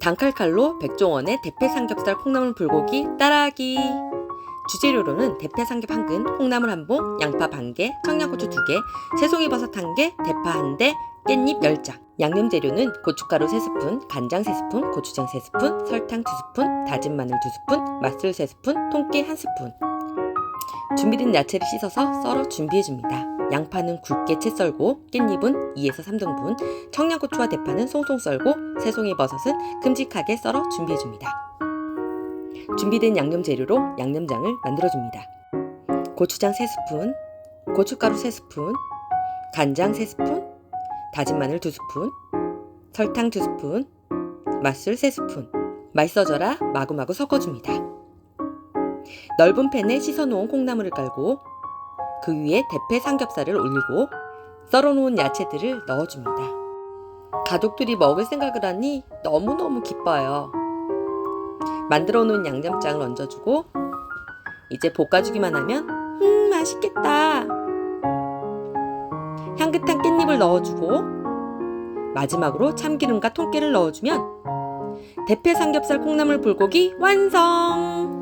단칼칼로 백종원의 대패 삼겹살 콩나물 불고기 따라하기. 주재료로는 대패 삼겹 한 근, 콩나물 한 봉, 양파 반 개, 청양고추 두 개, 새송이 버섯 한 개, 대파 한 대, 깻잎 10장. 양념 재료는 고춧가루 3스푼, 간장 3스푼, 고추장 3스푼, 설탕 2스푼, 다진 마늘 2스푼, 맛술 3스푼, 통깨 1스푼. 준비된 야채를 씻어서 썰어 준비해 줍니다. 양파는 굵게 채 썰고 깻잎은 2에서 3등분, 청양고추와 대파는 송송 썰고 새송이 버섯은 큼직하게 썰어 준비해 줍니다. 준비된 양념 재료로 양념장을 만들어 줍니다. 고추장 3스푼, 고춧가루 3스푼, 간장 3스푼, 다진 마늘 2스푼, 설탕 2스푼, 맛술 3스푼, 맛있어져라 마구마구 섞어줍니다. 넓은 팬에 씻어놓은 콩나물을 깔고 그 위에 대패 삼겹살을 올리고 썰어놓은 야채들을 넣어줍니다. 가족들이 먹을 생각을 하니 너무너무 기뻐요. 만들어 놓은 양념장을 얹어주고 이제 볶아주기만 하면 음 맛있겠다. 향긋한 깻잎을 넣어주고 마지막으로 참기름과 통깨를 넣어주면 대패 삼겹살 콩나물 불고기 완성!